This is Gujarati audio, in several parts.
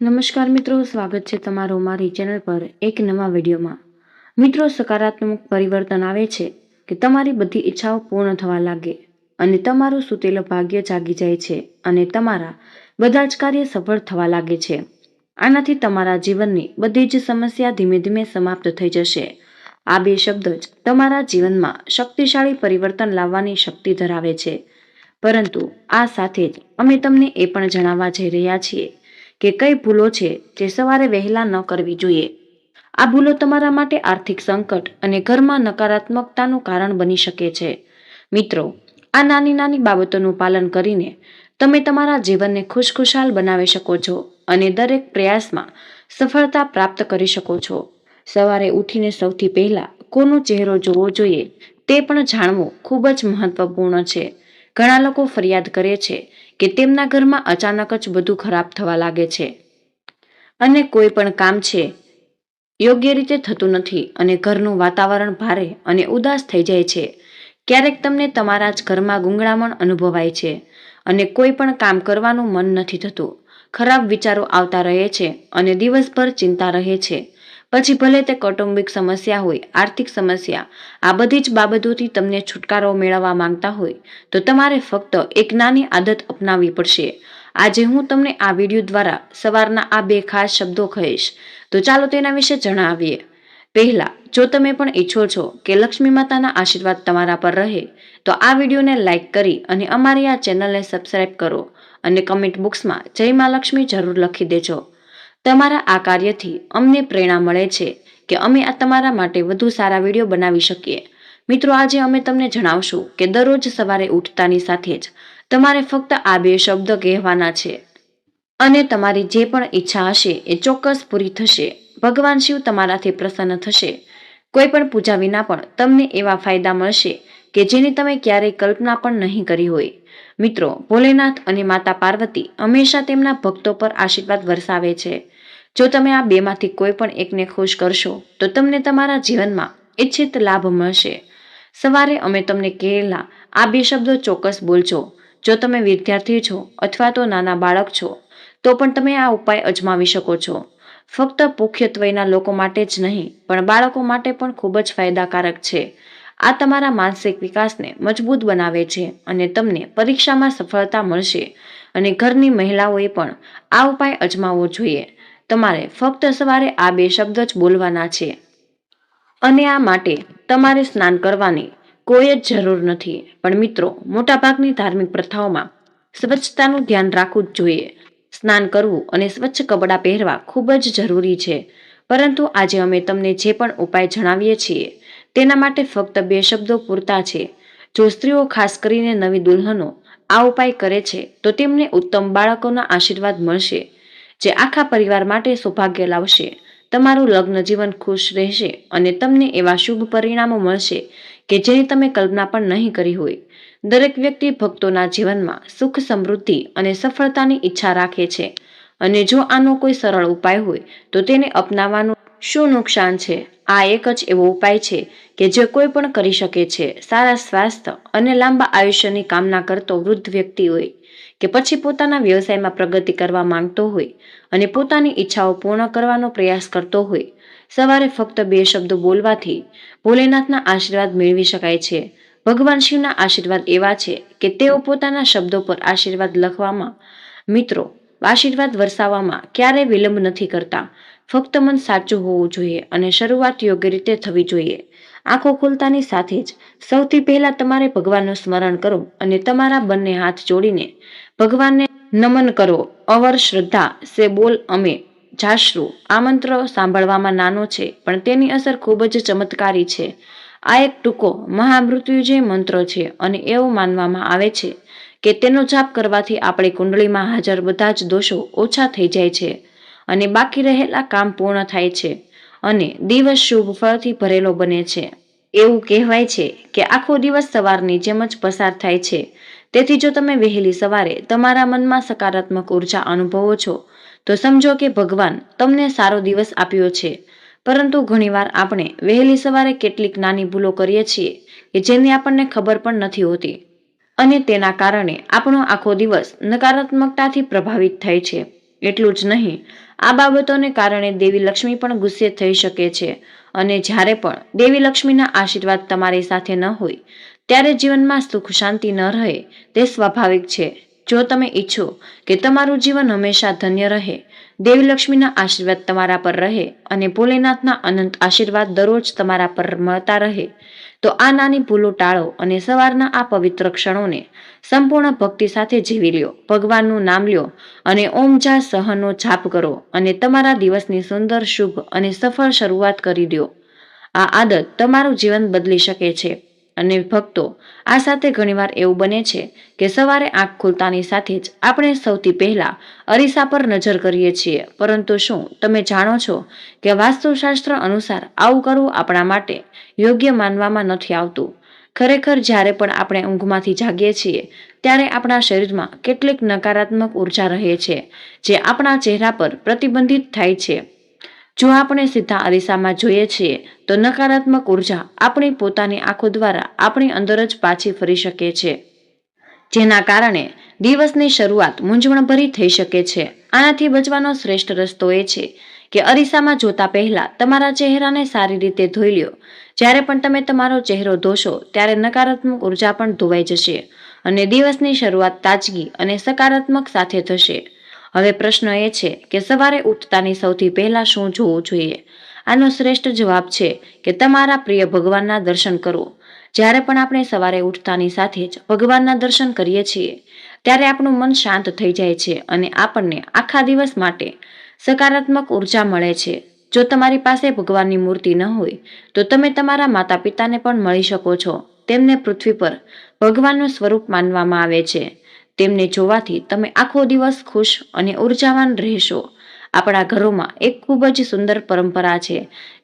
નમસ્કાર મિત્રો, સ્વાગત છે તમારું મારી ચેનલ પર એક નવા વિડીયોમાં. મિત્રો, સકારાત્મક પરિવર્તન આવે છે કે તમારી બધી ઈચ્છાઓ પૂર્ણ થવા લાગે અને તમારું સુતેલું ભાગ્ય જાગી જાય છે અને તમારા બધા જ કાર્ય સફળ થવા લાગે છે. આનાથી તમારા જીવનની બધી જ સમસ્યા ધીમે ધીમે સમાપ્ત થઈ જશે. આ બે શબ્દ જ તમારા જીવનમાં શક્તિશાળી પરિવર્તન લાવવાની શક્તિ ધરાવે છે. પરંતુ આ સાથે જ અમે તમને એ પણ જણાવવા જઈ રહ્યા છીએ કે કઈ ભૂલો છે જે સવારે વહેલા ન કરવી જોઈએ. આ ભૂલો તમારા માટે આર્થિક સંકટ અને ઘરમાં નકારાત્મકતાનું કારણ બની શકે છે. મિત્રો, આ નાની નાની બાબતોનું પાલન કરીને તમે તમારા જીવનને ખુશખુશાલ બનાવી શકો છો અને દરેક પ્રયાસમાં સફળતા પ્રાપ્ત કરી શકો છો. સવારે ઉઠીને સૌથી પહેલા કોનો ચહેરો જોવો જોઈએ તે પણ જાણવું ખૂબ જ મહત્વપૂર્ણ છે. ઘણા લોકો ફરિયાદ કરે છે કે તેમના ઘરમાં અચાનક જ બધું ખરાબ થવા લાગે છે. અને કોઈ પણ કામ છે, યોગ્ય રીતે થતું નથી અને ઘરનું વાતાવરણ ભારે અને ઉદાસ થઈ જાય છે. ક્યારેક તમને તમારા જ ઘરમાં ગુંગળામણ અનુભવાય છે અને કોઈ પણ કામ કરવાનું મન નથી થતું. ખરાબ વિચારો આવતા રહે છે અને દિવસભર ચિંતા રહે છે. પછી ભલે તે કૌટુંબિક સમસ્યા હોય, આર્થિક સમસ્યા, આ બધી જ બાબતોથી તમને છુટકારો મેળવવા માંગતા હોય, તો તમારે ફક્ત એક નાની આદત અપનાવવી પડશે. આજે હું તમને આ વીડિયો દ્વારા સવારના આ બે ખાસ શબ્દો કહીશ. તો ચાલો તેના વિશે જણાવીએ. પહેલા, જો તમે પણ ઈચ્છો છો કે લક્ષ્મી માતાના આશીર્વાદ તમારા પર રહે, તો આ વિડીયોને લાઇક કરી અને અમારી આ ચેનલને સબસ્ક્રાઈબ કરો અને કમેન્ટ બોક્સમાં જય મા લક્ષ્મી જરૂર લખી દેજો. તમારા આ કાર્યથી અમને પ્રેરણા મળે છે કે અમે આ તમારા માટે વધુ સારા વીડિયો બનાવી શકીએ. મિત્રો, આજે અમે તમને જણાવશું કે દરરોજ સવારે ઉઠતાની સાથે જ તમારે ફક્ત આ બે શબ્દ કહેવાના છે. અને તમારી જે પણ ઈચ્છા હશે એ ચોક્કસ પૂરી થશે. ભગવાન શિવ તમારાથી પ્રસન્ન થશે. કોઈ પણ પૂજા વિના પણ તમને એવા ફાયદા મળશે કે જેની તમે ક્યારેય કલ્પના પણ નહીં કરી હોય. મિત્રો, ભોલેનાથ અને માતા પાર્વતી હંમેશા તેમના ભક્તો પર આશીર્વાદ વરસાવે છે. જો તમે આ બેમાંથી કોઈ પણ એકને ખુશ કરશો, તો તમને તમારા જીવનમાં ઈચ્છિત લાભ મળશે. સવારે અમે તમને કહેલા, આ બે શબ્દો ચોક્કસ બોલજો. જો તમે વિદ્યાર્થી છો અથવા તો નાના બાળક છો, તો પણ તમે આ ઉપાય અજમાવી શકો છો. ફક્ત પુખ્યત્વયના લોકો માટે જ નહીં, પણ બાળકો માટે પણ ખૂબ જ ફાયદાકારક છે. આ તમારા માનસિક વિકાસને મજબૂત બનાવે છે અને તમને પરીક્ષામાં સફળતા મળશે અને ઘરની મહિલાઓએ પણ આ ઉપાય અજમાવવો જોઈએ. તમારે ફક્ત સવારે આ બે શબ્દ જ બોલવાના છે. અને આ માટે તમારે સ્નાન કરવાની કોઈ જ જરૂર નથી. પણ મિત્રો, મોટાભાગની ધાર્મિક પ્રથાઓમાં સ્વચ્છતાનું ધ્યાન રાખવું જ જોઈએ. સ્નાન કરવું અને સ્વચ્છ કપડાં પહેરવા ખૂબ જ જરૂરી છે. પરંતુ આજે અમે તમને જે પણ ઉપાય જણાવીએ છીએ, તેના માટે ફક્ત બે શબ્દો પૂરતા છે. જો સ્ત્રીઓ ખાસ કરીને નવી દુલ્હનો આ ઉપાય કરે છે, તો તેમને ઉત્તમ બાળકોના આશીર્વાદ મળશે. જે આખા પરિવાર માટે સૌભાગ્ય લાવશે. તમારું લગ્ન જીવન ખુશ રહેશે અને તમને એવા શુભ પરિણામો મળશે કે જેની તમે કલ્પના પણ નહીં કરી હોય. દરેક વ્યક્તિ ભક્તોના જીવનમાં સુખ, સમૃદ્ધિ અને સફળતાની ઈચ્છા રાખે છે અને જો આનો કોઈ સરળ ઉપાય હોય, તો તેને અપનાવવાનું શું નુકસાન છે? આ એક જ એવો ઉપાય છે કે જે કોઈ પણ કરી શકે છે. સારા સ્વાસ્થ્ય અને લાંબા આયુષ્યની કામના કરતો વૃદ્ધ વ્યક્તિ હોય. કે પછી પોતાના વ્યવસાયમાં પ્રગતિ કરવા માંગતો હોય અને પોતાની ઈચ્છાઓ પૂર્ણ કરવાનો પ્રયાસ કરતો હોય, સવારે ફક્ત બે શબ્દો બોલવાથી ભોલેનાથના આશીર્વાદ મેળવી શકાય છે. ભગવાન શિવના આશીર્વાદ એવા છે કે તેઓ પોતાના શબ્દો પર આશીર્વાદ લખવામાં, મિત્રો, આશીર્વાદ વરસાવવામાં ક્યારેય વિલંબ નથી કરતા. ફક્ત મન સાચું હોવું જોઈએ અને શરૂઆત યોગ્ય રીતે થવી જોઈએ. આંખો ખોલતાની સાથે જ સૌથી પહેલા તમારે ભગવાનનું સ્મરણ કરો અને તમારા બંને હાથ જોડીને ભગવાનને નમન કરો. અવર શ્રદ્ધા સે બોલ અમે. જાશ્રુ. આ મંત્ર સાંભળવામાં નાનો છે, પણ તેની અસર ખૂબ જ ચમત્કારી છે. આ એક ટૂંકો મહામૃત્યુજય મંત્ર છે અને એવું માનવામાં આવે છે કે તેનો જાપ કરવાથી આપણી કુંડળીમાં હાજર બધા જ દોષો ઓછા થઈ જાય છે અને બાકી રહેલા કામ પૂર્ણ થાય છે અને દિવસ શુભ ફળથી ભરેલો બને છે. એવું કહેવાય છે કે આખો દિવસ સવારની જેમ જ પસાર થાય છે. તેથી જો તમે વહેલી સવારે તમારા મનમાં સકારાત્મક ઊર્જા અનુભવો છો, તો સમજો કે ભગવાન તમને સારો દિવસ આપ્યો છે. પરંતુ ઘણીવાર આપણે વહેલી સવારે કેટલીક નાની ભૂલો કરીએ છીએ કે જેની આપણને ખબર પણ નથી હોતી. અને તેના કારણે આપણો આખો દિવસ નકારાત્મકતાથી પ્રભાવિત થાય છે. એટલું જ નહીં, આ બાબતોને કારણે દેવી લક્ષ્મી પણ ગુસ્સે થઈ શકે છે. અને જ્યારે પણ દેવી લક્ષ્મીના આશીર્વાદ તમારી સાથે ન હોય, ત્યારે જીવનમાં સુખ શાંતિ ન રહે, તે સ્વાભાવિક છે. જો તમે ઈચ્છો કે તમારું જીવન હંમેશા ધન્ય રહે, દેવીલક્ષ્મીના આશીર્વાદ તમારા પર રહે અને ભોલેનાથના અનંત આશીર્વાદ દરરોજ તમારા પર મળતા રહે, તો આ નાની ભૂલો ટાળો અને સવારના આ પવિત્ર ક્ષણોને સંપૂર્ણ ભક્તિ સાથે જીવી લ્યો, ભગવાનનું નામ લ્યો અને ઓમ જા સહનો જાપ કરો અને તમારા દિવસની સુંદર, શુભ અને સફળ શરૂઆત કરી દો આ આદત તમારું જીવન બદલી શકે છે. અને ભક્તો આ સાથે ઘણીવાર એવું બને છે કે સવારે આંખ ખુલતાની સાથે જ આપણે સૌથી પહેલા અરીસા પર નજર કરીએ છીએ. પરંતુ શું તમે જાણો છો કે વાસ્તુશાસ્ત્ર અનુસાર આવું કરવું આપણા માટે યોગ્ય માનવામાં નથી આવતું? ખરેખર જ્યારે પણ આપણે ઊંઘમાંથી જાગીએ છીએ, ત્યારે આપણા શરીરમાં કેટલીક નકારાત્મક ઊર્જા રહે છે, જે આપણા ચહેરા પર પ્રતિબંધિત થાય છે. જો આપણે સીધા અરીસામાં જોઈએ છીએ, તો નકારાત્મક ઊર્જા આપણી પોતાની આંખો દ્વારા આપણી અંદર જ પાછી ફરી શકે છે. જેના કારણે દિવસની શરૂઆત મૂંઝવણભરી થઈ શકે છે. આનાથી બચવાનો શ્રેષ્ઠ રસ્તો એ છે કે અરીસામાં જોતા પહેલા તમારા ચહેરાને સારી રીતે ધોઈ લ્યો. જ્યારે પણ તમે તમારો ચહેરો ધોશો, ત્યારે નકારાત્મક ઊર્જા પણ ધોવાઈ જશે અને દિવસની શરૂઆત તાજગી અને સકારાત્મક સાથે થશે. હવે પ્રશ્ન એ છે કે સવારે ઉઠતાની સૌથી પહેલા શું જોવું જોઈએ? આનો શ્રેષ્ઠ જવાબ છે કે તમારા પ્રિય ભગવાનના દર્શન કરો. જ્યારે પણ આપણે સવારે ઉઠતાની સાથે જ ભગવાનના દર્શન કરીએ છીએ, ત્યારે આપણું મન શાંત થઈ જાય છે અને આપણને આખા દિવસ માટે સકારાત્મક ઊર્જા મળે છે. જો તમારી પાસે ભગવાનની મૂર્તિ ન હોય, તો તમે તમારા માતા પિતાને પણ મળી શકો છો. તેમને પૃથ્વી પર ભગવાનનું સ્વરૂપ માનવામાં આવે છે. તેમને જોવાથી તમે આખો દિવસ ખુશ અને ઉર્જાવાન રહેશો. આપણા ઘરોમાં એક ખૂબ જ સુંદર પરંપરા છે,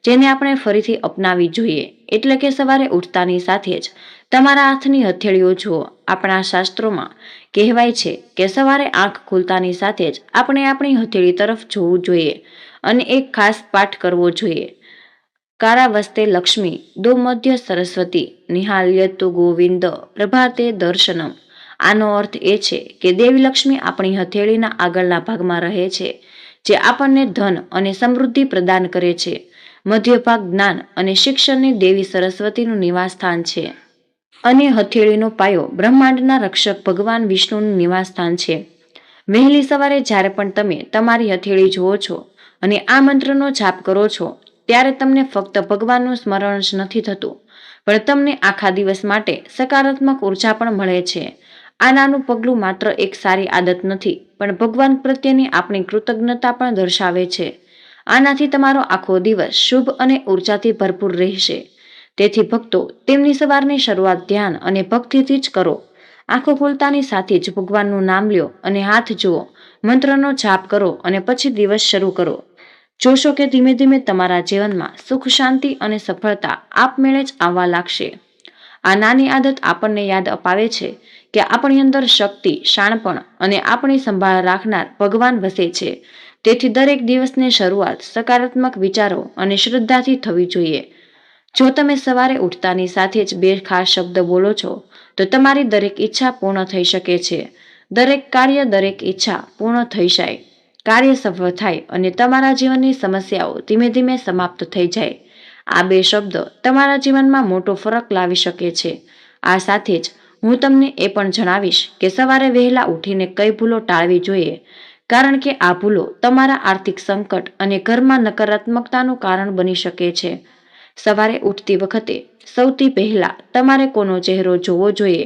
જેને આપણે ફરીથી અપનાવી જોઈએ. એટલે કે સવારે ઉઠતાની સાથે જ તમારા હાથની હથેળીઓ જુઓ. આપણા શાસ્ત્રોમાં કહેવાય છે કે સવારે આંખ ખુલતાની સાથે જ આપણે આપણી હથેળી તરફ જોવું જોઈએ અને એક ખાસ પાઠ કરવો જોઈએ. કારા વસ્તે લક્ષ્મી દો મધ્ય સરસ્વતી નિહાલ્યતુ ગોવિંદ, પ્રભાતે દર્શનમ. આનો અર્થ એ છે કે દેવી આપણી હથેળીના આગળના ભાગમાં રહે છે, જે આપણને ધન અને સમૃદ્ધિ પ્રદાન કરે છે. મધ્યભાગ જ્ઞાન અને શિક્ષણની દેવી સરસ્વતીનું નિવાસસ્થાન છે. અને હથેળીનો પાયો બ્રહ્માંડના રક્ષક ભગવાન વિષ્ણુનું નિવાસસ્થાન છે. વહેલી સવારે જ્યારે પણ તમે તમારી હથેળી જુઓ છો અને આ મંત્રનો જાપ કરો છો, ત્યારે તમને ફક્ત ભગવાનનું સ્મરણ જ નથી થતું, પણ તમને આખા દિવસ માટે સકારાત્મક ઊર્જા પણ મળે છે. આ નાનું પગલું માત્ર એક સારી આદત નથી, પણ ભગવાન પ્રત્યેની આપણી કૃતજ્ઞતા પણ દર્શાવે છે. આનાથી તમારો આખો દિવસ શુભ અને ઉર્જાથી ભરપૂર રહેશે. તેથી ભક્તો, તેમની સવારની શરૂઆત ધ્યાન અને ભક્તિથી જ કરો. આંખો ખોલતાની સાથે જ ભગવાનનું નામ લ્યો અને હાથ જુઓ. મંત્રનો જાપ કરો અને પછી દિવસ શરૂ કરો. જોશો કે ધીમે ધીમે તમારા જીવનમાં સુખ, શાંતિ અને સફળતા આપમેળે જ આવવા લાગશે. આ નાની આદત આપણને યાદ અપાવે છે. કે આપણી અંદર શક્તિ, શાણપણ અને આપણી સંભાળ રાખનાર ભગવાન વસે છે. તેથી દરેક દિવસની શરૂઆત સકારાત્મક વિચારો અને શ્રદ્ધાથી થવી જોઈએ. જો તમે સવારે ઉઠતાની સાથે જ બે ખાસ શબ્દ બોલો છો, તો તમારી દરેક ઈચ્છા પૂર્ણ થઈ શકે છે. દરેક કાર્ય દરેક ઈચ્છા પૂર્ણ થઈ જાય. કાર્ય સફળ થાય અને તમારા જીવનની સમસ્યાઓ ધીમે ધીમે સમાપ્ત થઈ જાય. આ બે શબ્દ તમારા જીવનમાં મોટો ફરક લાવી શકે છે. આ સાથે જ હું તમને એ પણ જણાવીશ કે સવારે વહેલા ઉઠીને કઈ ભૂલો ટાળવી જોઈએ. કારણ કે આ ભૂલો તમારા આર્થિક સંકટ અને ઘરમાં નકારાત્મકતાનું કારણ બની શકે છે. સવારે ઉઠતી વખતે સૌથી પહેલા તમારે કોનો ચહેરો જોવો જોઈએ.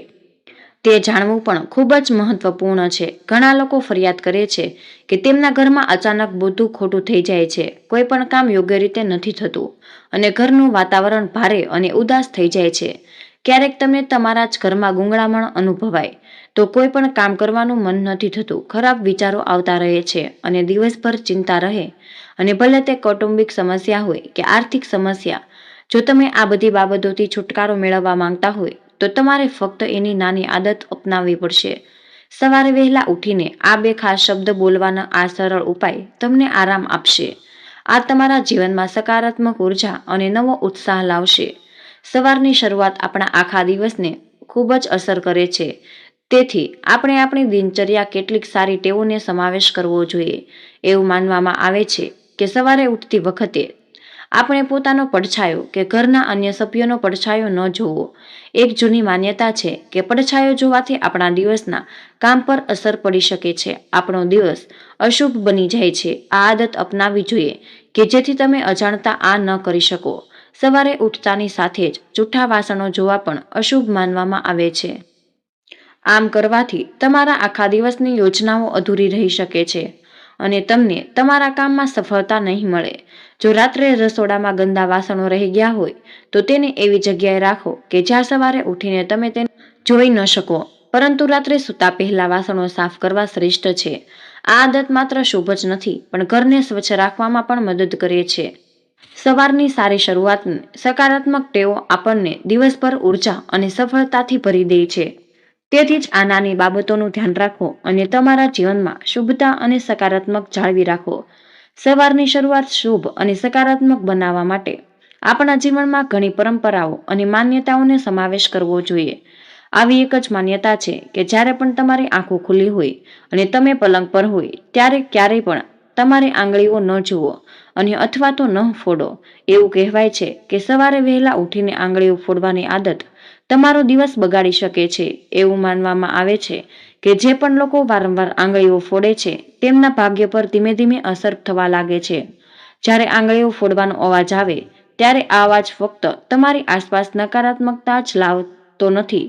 તે જાણવું પણ ખૂબ જ મહત્વપૂર્ણ છે. ઘણા લોકો ફરિયાદ કરે છે કે તેમના ઘરમાં અચાનક બધું ખોટું થઈ જાય છે. કોઈ પણ કામ યોગ્ય રીતે નથી થતું અને ઘરનું વાતાવરણ ભારે અને ઉદાસ થઈ જાય છે. ક્યારેક તમને તમારા જ ઘરમાં ગુંગળામણ અનુભવાય. તો કોઈ પણ કામ કરવાનું મન નથી થતું. ખરાબ વિચારો આવતા રહે છે અને દિવસભર ચિંતા રહે. અને ભલે તે કૌટુંબિક સમસ્યા હોય કે આર્થિક સમસ્યા, જો તમે આ બધી બાબતોથી છુટકારો મેળવવા માંગતા હોય, તો તમારે ફક્ત એની નાની આદત અપનાવવી પડશે. સવારે વહેલા ઉઠીને આ બે ખાસ શબ્દ બોલવાના આ સરળ ઉપાય તમને આરામ આપશે. આ તમારા જીવનમાં સકારાત્મક ઊર્જા અને નવો ઉત્સાહ લાવશે. સવારની શરૂઆત આપણા આખા દિવસને ખૂબ જ અસર કરે છે. તેથી આપણે આપણી દિનચર્યા કેટલીક સારી ટેવોને સમાવેશ કરવો જોઈએ. એવું માનવામાં આવે છે કે સવારે ઉઠતી વખતે આપણે પોતાનો પડછાયો કે ઘરના અન્ય સભ્યોનો પડછાયો ન જોવો. એક જૂની માન્યતા છે કે પડછાયો જોવાથી આપણા દિવસના કામ પર અસર પડી શકે છે. આપણો દિવસ અશુભ બની જાય છે. આ આદત અપનાવવી જોઈએ કે જેથી તમે અજાણતા આ ન કરી શકો. સવારે ઉઠતાની સાથે જ જૂઠા વાસણો જોવા પણ અશુભ માનવામાં આવે છે. આમ કરવાથી તમારા આખા દિવસની યોજનાઓ અધૂરી રહી શકે છે અને તમને તમારા કામમાં સફળતા નહીં મળે. જો રાત્રે રસોડામાં ગંદા વાસણો રહી ગયા હોય, તો તેને એવી જગ્યાએ રાખો કે જ્યાં સવારે ઉઠીને તમે તેને જોઈ ન શકો. પરંતુ રાત્રે સૂતા પહેલા વાસણો સાફ કરવા શ્રેષ્ઠ છે. આ આદત માત્ર શુભ જ નથી, પણ ઘરને સ્વચ્છ રાખવામાં પણ મદદ કરે છે. સવારની સારી શરૂઆત સકારાત્મક ટેવો આપણને દિવસભર ઊર્જા અને સફળતાથી ભરી દે છે. તેથી જ આ નાની બાબતોનું ધ્યાન રાખો અને તમારા જીવનમાં શુભતા અને સકારાત્મક જાળવી રાખો. સવારની શરૂઆત શુભ અને સકારાત્મક બનાવવા માટે આપણા જીવનમાં ઘણી પરંપરાઓ અને માન્યતાઓને સમાવેશ કરવો જોઈએ. આવી એક જ માન્યતા છે કે જ્યારે પણ તમારી આંખો ખુલ્લી હોય અને તમે પલંગ પર હોય, ત્યારે ક્યારેય પણ તમારી આંગળીઓ ન જુઓ અને અથવા તો ન ફોડો. એવું કહેવાય છે કે સવારે વહેલા ઉઠીને આંગળીઓ ફોડવાની આદત તમારો દિવસ બગાડી શકે છે. એવું માનવામાં આવે છે કે જે પણ લોકો વારંવાર આંગળીઓ ફોડે છે, તેમના ભાગ્ય પર ધીમે ધીમે અસર થવા લાગે છે. જ્યારે આંગળીઓ ફોડવાનો અવાજ આવે, ત્યારે આ અવાજ ફક્ત તમારી આસપાસ નકારાત્મકતા જ લાવતો નથી,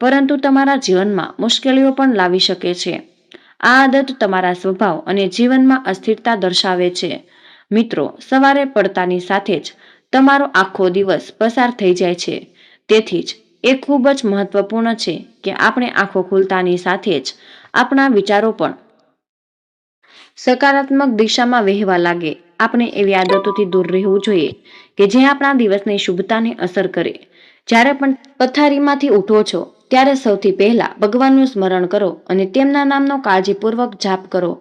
પરંતુ તમારા જીવનમાં મુશ્કેલીઓ પણ લાવી શકે છે. આ આદત તમારા સ્વભાવ અને જીવનમાં અસ્થિરતા દર્શાવે છે. મિત્રો, સવારે પડતાની સાથે જ તમારો આખો દિવસ પસાર થઈ જાય છે. તેથી જ એ ખૂબ જ મહત્વપૂર્ણ છે કે આપણે આંખો ખુલતાની સાથે જ આપણા વિચારો પણ સકારાત્મક દિશામાં વહેવા લાગે. આપણે એવી આદતોથી દૂર રહેવું જોઈએ કે જે આપણા દિવસની શુભતાને અસર કરે. જ્યારે પણ પથારીમાંથી ઉઠો છો, ત્યારે સૌથી પહેલા ભગવાનનું સ્મરણ કરો અને તેમના નામનો કાળજીપૂર્વક જાપ કરો.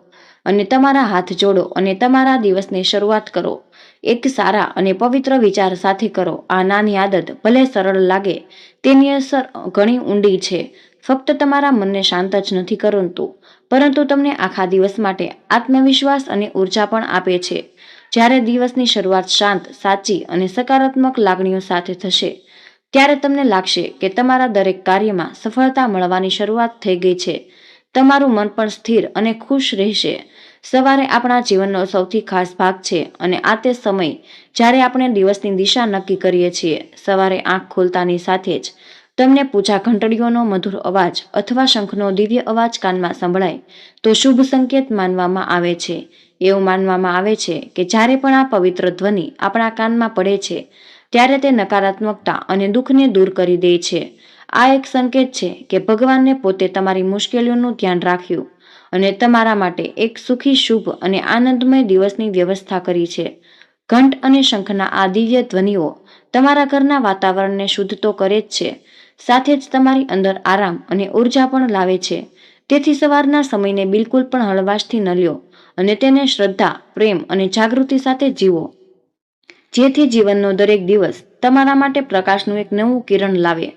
અને તમારા હાથ જોડો અને તમારા દિવસની શરૂઆત કરો. એક સારા અને પવિત્ર વિચાર સાથે કરો. આ નાની આદત ભલે સરળ લાગે, તેની અસર ઘણી ઊંડી છે. ફક્ત તમારા મનને શાંત જ નથી કરતું, પરંતુ તમને આખા દિવસ માટે આત્મવિશ્વાસ અને ઊર્જા પણ આપે છે. જ્યારે દિવસની શરૂઆત શાંત, સાચી અને સકારાત્મક લાગણીઓ સાથે થશે, ત્યારે તમને લાગશે કે તમારા દરેક કાર્યમાં સફળતા મળવાની શરૂઆત થઈ ગઈ છે. તમારું મન પણ સ્થિર અને ખુશ રહેશે. સવારે આપણા જીવનનો સૌથી ખાસ ભાગ છે અને આ તે સમય જ્યારે આપણે દિવસની દિશા નક્કી કરીએ છીએ. સવારે આંખ ખોલતાની સાથે જ તમને પૂજા ઘંટડીઓનો મધુર અવાજ અથવા શંખનો દિવ્ય અવાજ કાનમાં સંભળાય તો શુભ સંકેત માનવામાં આવે છે. એવું માનવામાં આવે છે કે જ્યારે પણ આ પવિત્ર ધ્વનિ આપણા કાનમાં પડે છે, ત્યારે તે નકારાત્મકતા અને દુઃખને દૂર કરી દે છે. આ એક સંકેત છે કે ભગવાનને પોતે તમારી મુશ્કેલીઓનું ધ્યાન રાખ્યું અને તમારા માટે એક સુખી, શુભ અને આનંદમય દિવસની વ્યવસ્થા કરી છે. ઘંટ અને શંખના આ દિવ્ય ધ્વનિઓ તમારા ઘરના વાતાવરણને શુદ્ધ તો કરે જ છે, સાથે જ તમારી અંદર આરામ અને ઊર્જા પણ લાવે છે. તેથી સવારના સમયને બિલકુલ પણ હળવાશથી ન લ્યો અને તેને શ્રદ્ધા, પ્રેમ અને જાગૃતિ સાથે જીવો. જેથી જીવનનો દરેક દિવસ તમારા માટે પ્રકાશનું એક નવું કિરણ લાવે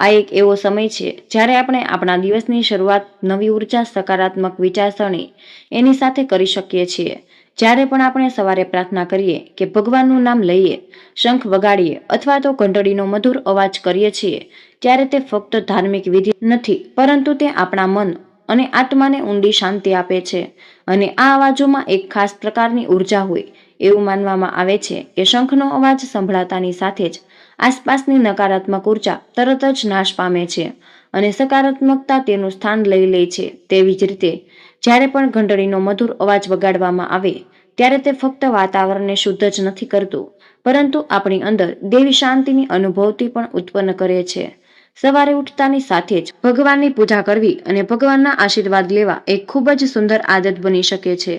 આ એક એવો સમય છે જ્યારે આપણે આપણા દિવસની શરૂઆત નવી ઊર્જા, સકારાત્મક વિચારસરણી એની સાથે કરી શકીએ છીએ. જ્યારે પણ આપણે સવારે પ્રાર્થના કરીએ કે ભગવાનનું નામ લઈએ, શંખ વગાડીએ અથવા તો ઘંટડીનો મધુર અવાજ કરીએ છીએ, ત્યારે તે ફક્ત ધાર્મિક વિધિ નથી, પરંતુ તે આપણા મન અને આત્માને ઊંડી શાંતિ આપે છે અને આ અવાજોમાં એક ખાસ પ્રકારની ઊર્જા હોય એવું માનવામાં આવે છે કે શંખનો અવાજ સંભળાતાની સાથે જ આસપાસની નકારાત્મક ઊર્જા તરત જ નાશ પામે છે અને સકારાત્મકતા તેનું સ્થાન લઈ લે છે. તેવી જ રીતે, જ્યારે પણ ઘંટડીનો મધુર અવાજ વગાડવામાં આવે, ત્યારે તે ફક્ત વાતાવરણને શુદ્ધ જ નથી કરતું, પરંતુ આપણી અંદર દેવી શાંતિની અનુભવતી પણ ઉત્પન્ન કરે છે. સવારે ઉઠતાની સાથે જ ભગવાનની પૂજા કરવી અને ભગવાનના આશીર્વાદ લેવા એક ખૂબ જ સુંદર આદત બની શકે છે.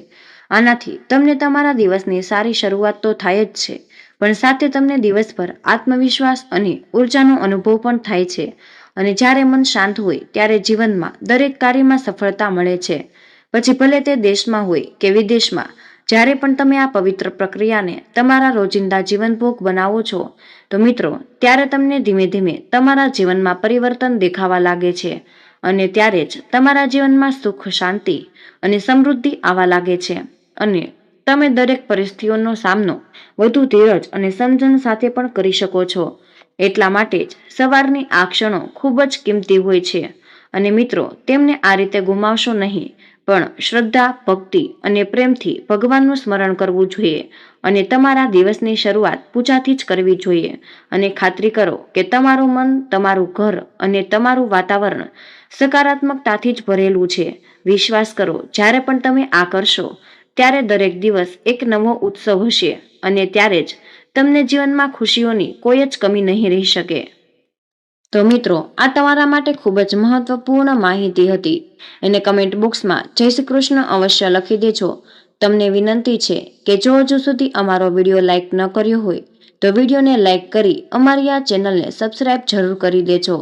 આનાથી તમને તમારા દિવસની સારી શરૂઆત તો થાય જ છે. પણ સાથે તમને દિવસભર આત્મવિશ્વાસ અને ઉર્જાનો અનુભવ પણ થાય છે. અને જ્યારે મન શાંત હોય, ત્યારે જીવનમાં દરેક કાર્યમાં સફળતા મળે છે. પછી ભલે તે દેશમાં હોય કે વિદેશમાં, જ્યારે પણ તમે આ પવિત્ર પ્રક્રિયાને તમારા રોજિંદા જીવનભોગ બનાવો છો, તો મિત્રો, ત્યારે તમને ધીમે ધીમે તમારા જીવનમાં પરિવર્તન દેખાવા લાગે છે. અને ત્યારે જ તમારા જીવનમાં સુખ, શાંતિ અને સમૃદ્ધિ આવવા લાગે છે. અને તમે દરેક પરિસ્થિતિઓનો સામનો વધુ ધીરજ અને સમજણ સાથે પણ કરી શકો છો. એટલા માટે જ સવારની આ ક્ષણો ખૂબ જ કિંમતી હોય છે. અને મિત્રો, તેમને આ રીતે ગુમાવશો નહીં, પણ શ્રદ્ધા, ભક્તિ અને પ્રેમથી ભગવાનનું સ્મરણ કરવું જોઈએ અને તમારા દિવસની શરૂઆત પૂજાથી જ કરવી જોઈએ. અને ખાતરી કરો કે તમારું મન, તમારું ઘર અને તમારું વાતાવરણ સકારાત્મકતાથી જ ભરેલું છે. વિશ્વાસ કરો, જ્યારે પણ તમે આ કરશો ત્યારે દરેક દિવસ એક નવો ઉત્સવ હશે અને ત્યારે જ તમને જીવનમાં ખુશીઓની કોઈ જ કમી નહીં રહી શકે. તો મિત્રો, આ તમારા માટે ખૂબ જ મહત્વપૂર્ણ માહિતી હતી એને કમેન્ટ બોક્સમાં જય શ્રી કૃષ્ણ અવશ્ય લખી દેજો. તમને વિનંતી છે કે જો હજુ સુધી અમારો વીડિયો લાઇક ન કર્યો હોય, તો વિડીયોને લાઇક કરી અમારી આ ચેનલને સબસ્ક્રાઇબ જરૂર કરી દેજો.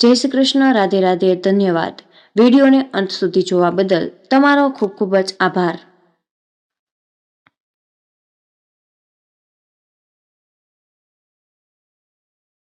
જય શ્રી કૃષ્ણ, રાધે રાધે, ધન્યવાદ. વિડીયોને અંત સુધી જોવા બદલ તમારો ખૂબ ખૂબ જ આભાર.